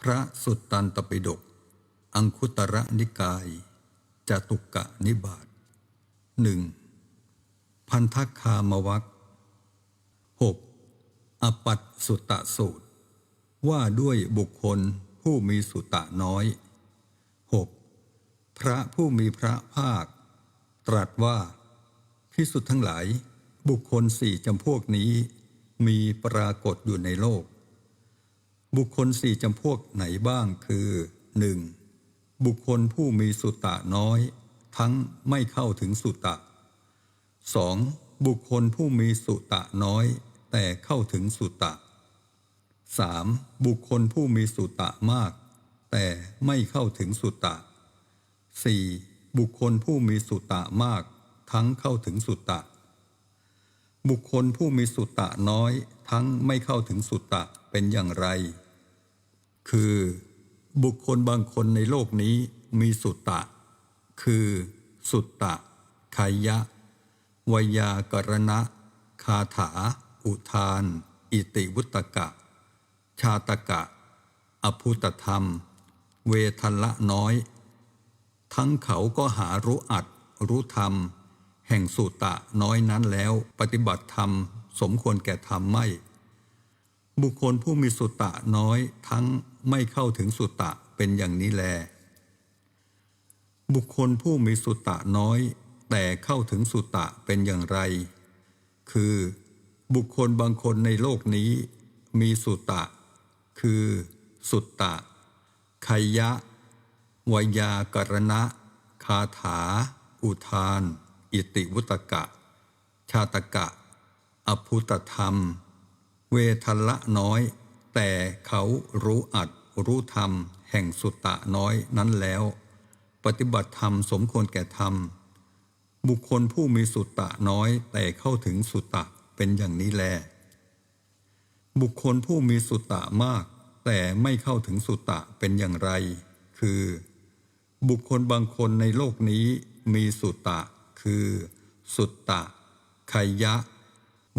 พระสุตตันตปิฎกอังคุตระนิกายจตุกะนิบาตหนึ่งพันธคามวักหกอปัตสุตตะสูตร ว่าด้วยบุคคลผู้มีสุตตะน้อยหกพระผู้มีพระภาค ตรัสว่าพิสุทธ์ทั้งหลาย บุคคลสี่จำพวกนี้มีปรากฏอยู่ในโลก บุคคลสี่จำพวกไหนบ้างคือ 1. บุคคลผู้มีสุตตะน้อย ทั้งไม่เข้าถึงสุตตะ 2. บุคคลผู้มีสุตะน้อย แต่เข้าถึงสุตตะ 3. บุคคลผู้มีสุตะมาก แต่ไม่เข้าถึงสุตตะ 4. บุคคลผู้มีสุตตะมาก ทั้งเข้าถึงสุตตะบุคคลผู้มีสุตตะน้อย ทั้งไม่เข้าถึงสุตตะ เป็นอย่างไร คือ บุคคลบางคนในโลกนี้มีสุตตะ คือ สุตตะขยะวยากรณะ คาถา อุทาน อิติวุตกะ ชาตกะ อภุตธรรม เวทันละน้อย ทั้งเขาก็หารู้อัดรู้ธรรม แห่งสุตตะน้อยนั้นแล้วปฏิบัติธรรม สมควรแก่ธรรมไม่ บุคคลผู้มีสุตตะน้อยทั้งไม่เข้าถึงสุตตะเป็นอย่างนี้แล บุคคลผู้มีสุตตะน้อย แต่เข้าถึงสุตตะเป็นอย่างไร คือ บุคคลบางคนในโลกนี้ มีสุตตะ คือ สุตตะขยะวยากรณะ คาถา อุทาน อิติวุตกะ ชาตกะ อภุตธรรม เวทลละน้อย แต่เขารู้อัดรู้ธรรม แห่งสุตตะน้อยนั้นแล้ว ปฏิบัติธรรมสมควรแก่ธรรม บุคคลผู้มีสุตตะน้อย แต่เข้าถึงสุตตะเป็นอย่างนี้แล บุคคลผู้มีสุตตะมาก แต่ไม่เข้าถึงสุตตะเป็นอย่างไร คือ บุคคลบางคนในโลกนี้มีสุตตะ คือ สุตตะขยะ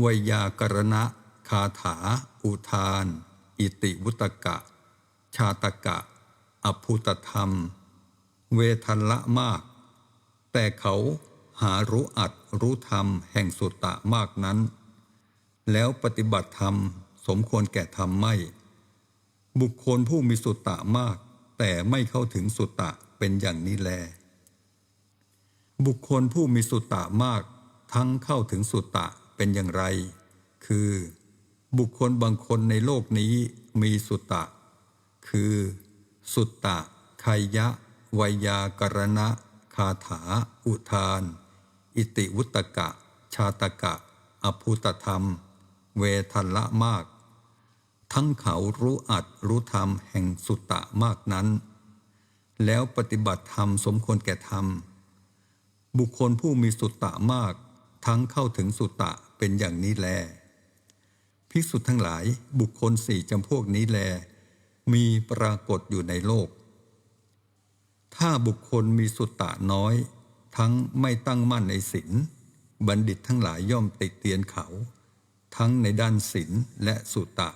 วยากรณะ คาถา อุทาน อิติวุตกะ ชาตกะ อภุตธรรม เวทันละมาก แต่เขาหารู้อัดรู้ธรรมแห่งสุตตะมากนั้น แล้วปฏิบัติธรรมสมควรแก่ธรรมไม่ บุคคลผู้มีสุตตะมาก แต่ไม่เข้าถึงสุตตะเป็นอย่างนี้แล บุคคลผู้มีสุตตะมาก ทั้งเข้าถึงสุตตะเป็นอย่างไร คือ บุคคลบางคนในโลกนี้มีสุตตะ คือ สุตตะขยะวยากรณะ คาถา อุทาน อิติวุตกะ ชาตกะ อภุตธรรม เวทันละมาก ทั้งเขารู้อัดรู้ธรรมแห่งสุตตะมากนั้น แล้วปฏิบัติธรรมสมควรแก่ธรรม บุคคลผู้มีสุตตะมาก ทั้งเข้าถึงสุตตะเป็นอย่างนี้แล ภิกษุทั้งหลายบุคคลสี่จำพวกนี้แล มีปรากฏอยู่ในโลก ถ้าบุคคลมีสุตตะน้อย ทั้งไม่ตั้งมั่นในศีลบัณฑิตทั้งหลายย่อมติเตียนเขา ทั้งในด้านศีลและสุตตะ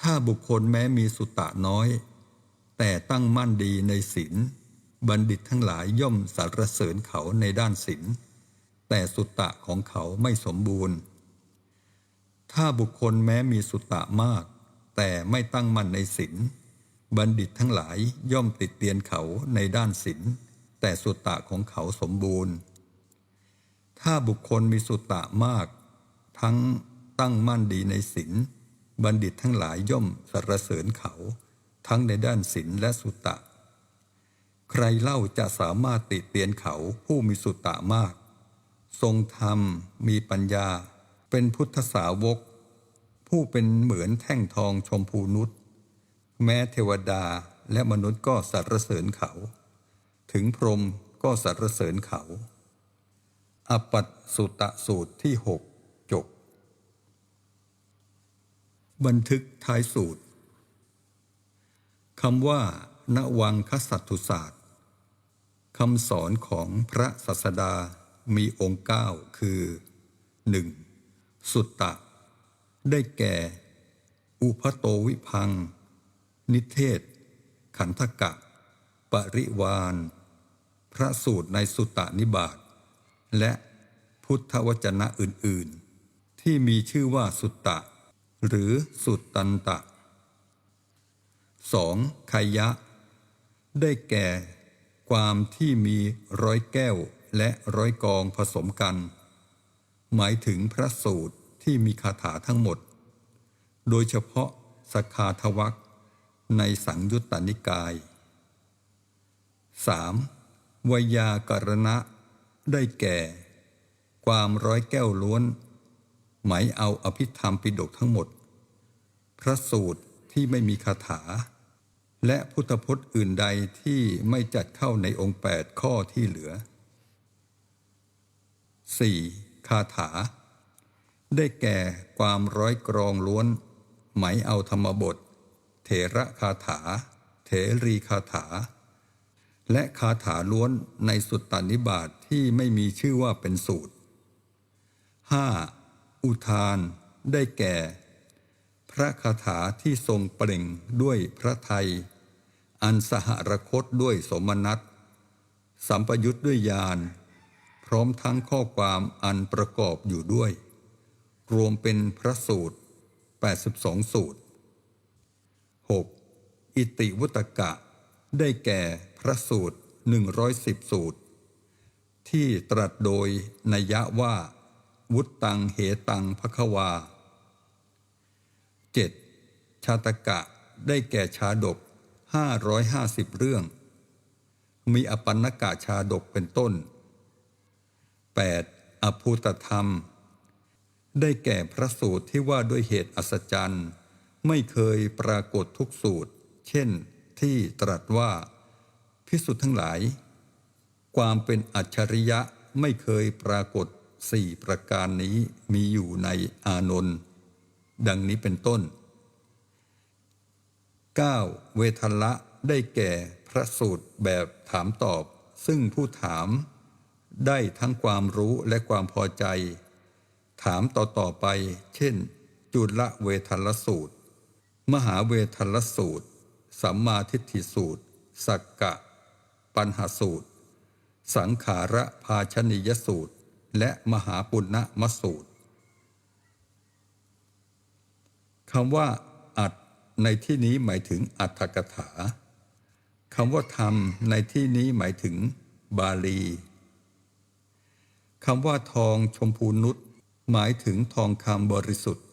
ถ้าบุคคลแม้มีสุตตะน้อย แต่ตั้งมั่นดีในศีลบัณฑิตทั้งหลายย่อมสรรเสริญเขาในด้านศีลแต่สุตตะของเขาไม่สมบูรณ์ ถ้าบุคคลแม้มีสุตตะมาก แต่ไม่ตั้งมั่นในศีลบัณฑิตทั้งหลายย่อมติดเตียนเขาในด้านศีลแต่สุตตะของเขาสมบูรณ์ ถ้าบุคคลมีสุตตะมาก ทั้งตั้งมั่นดีในศีลบัณฑิตทั้งหลายย่อมสรรเสริญเขา ทั้งในด้านศีลและสุตตะ ใครเล่าจะสามารถติเตียนเขาผู้มีสุตตะมาก ทรงธรรมมีปัญญา เป็นพุทธสาวก ผู้เป็นเหมือนแท่งทองชมพูนุษแม้เทวดาและมนุษย์ก็สรรเสริญเขา ถึงพรหมก็สรรเสริญเขา อปัตสุตะสูตรที่หกจบ บันทึกท้ายสูตรคำว่า ณวังคสัตถุศาสตร์คำสอนของพระศาสดามีองค์เก้าคือ 1. สุตตะ ได้แก่ อุพโตวิพัง นิเทศ ขันธกะ ปริวาน พระสูตรในสุตตนิบาตและพุทธวจนะอื่น ๆ ที่มีชื่อว่าสุตตะ หรือสุตตันตะ 2. ไคยะ ได้แก่ ความที่มีร้อยแก้วและร้อยกองผสมกัน หมายถึงพระสูตร ที่มีคาถาทั้งหมด โดยเฉพาะสกาทวักในสังยุตตนิกาย 3. วยากรณะ ได้แก่ ความร้อยแก้วล้วน หมายเอาอภิธรรมปิฎกทั้งหมด พระสูตรที่ไม่มีคาถา และพุทธพจน์อื่นใดที่ไม่จัดเข้าในองค์ 8 ข้อที่เหลือ 4. คาถา ได้แก่ความร้อยกรองล้วนหมายเอาธรรมบท เถระคาถา เถรีคาถา และคาถาล้วนในสุตตานิบาตทที่ไม่มีชื่อว่าเป็นสูตร 5. อุทาน ได้แก่ พระคาถาที่ทรงเปล่งด้วยพระไทย อันสหรคตด้วยสมนัตสัมปยุทธ์ด้วยญาณพร้อมทั้งข้อความอันประกอบอยู่ด้วย รวมเป็นพระสูตร 82 สูตร 6. อิติวุตกะ ได้แก่พระสูตร 110 สูตร ที่ตรัสโดยนัยะว่า วุตตังเหตังภควา 7. ชาตกะได้แก่ชาดก 550 เรื่อง มีอปันนกะชาดกเป็นต้น 8. อภูตธรรม ได้แก่พระสูตรที่ว่าด้วยเหตุอัศจรรย์ ไม่เคยปรากฏทุกสูตร เช่น ที่ตรัสว่า พิสุทธ์ทั้งหลาย ความเป็นอัจฉริยะไม่เคยปรากฏสี่ประการนี้มีอยู่ในอานนท์ดังนี้เป็นต้น 9. เวทละได้แก่พระสูตรแบบถามตอบ ซึ่งผู้ถาม ได้ทั้งความรู้และความพอใจ ถามต่อๆไป เช่น จุลเวทัลสูตร มหาเวทัลสูตร สัมมาทิฏฐิสูตร สักกะ ปัญหาสูตร สังขาระภาชนิยสูตร และมหาปุณณมสูตรคำว่า อัดในที่นี้หมายถึงอัตถกถาคำว่าธรรมในที่นี้หมายถึงบาลีคำว่าทองชมพูนุช หมายถึงทองคำบริสุทธิ์